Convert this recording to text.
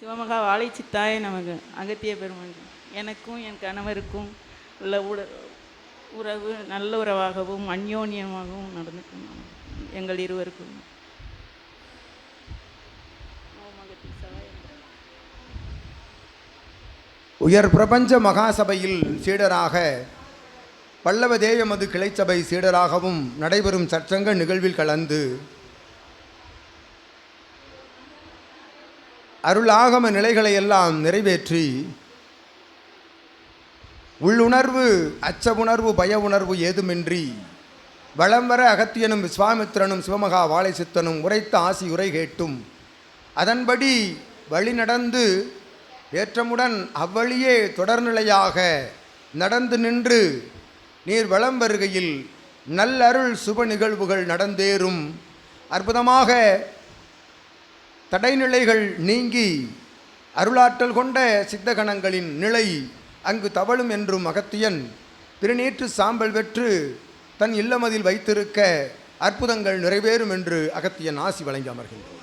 சிவமகா வாழைச்சித்தாய நமக்கு அகத்திய பெருமான். எனக்கும் என் கணவருக்கும் உள்ள உட உறவு நல்ல உறவாகவும் அந்யோன்யமாகவும் நடந்துக்கணும் எங்கள் இருவருக்கும். உயர் பிரபஞ்ச மகாசபையில் சீடராக பல்லவ தேயமது கிளைச்சபை சீடராகவும் நடைபெறும் சற்சங்க நிகழ்வில் கலந்து அருளாகம நிலைகளை எல்லாம் நிறைவேற்றி உள்ளுணர்வு அச்ச உணர்வு பய உணர்வு ஏதுமின்றி வளம் வர அகத்தியனும் விஸ்வாமித்திரனும் சிவமகா வாழைசித்தனும் உரைத்த ஆசி உரை கேட்டும். அதன்படி வழி நடந்து ஏற்றமுடன் அவ்வழியே தொடர்நிலையாக நடந்து நின்று நீர் வளம் வருகையில் நல்லருள் சுப நிகழ்வுகள் நடந்தேறும். அற்புதமாக தடைநிலைகள் நீங்கி அருளாற்றல் கொண்ட சித்தகணங்களின் நிலை அங்கு தவழும் என்றும் அகத்தியன் திருநீற்று சாம்பல் பெற்று தன் இல்லமதில் வைத்திருக்க அற்புதங்கள் நிறைவேறும் என்று அகத்தியன் ஆசி வழங்கி அமர்கின்றார்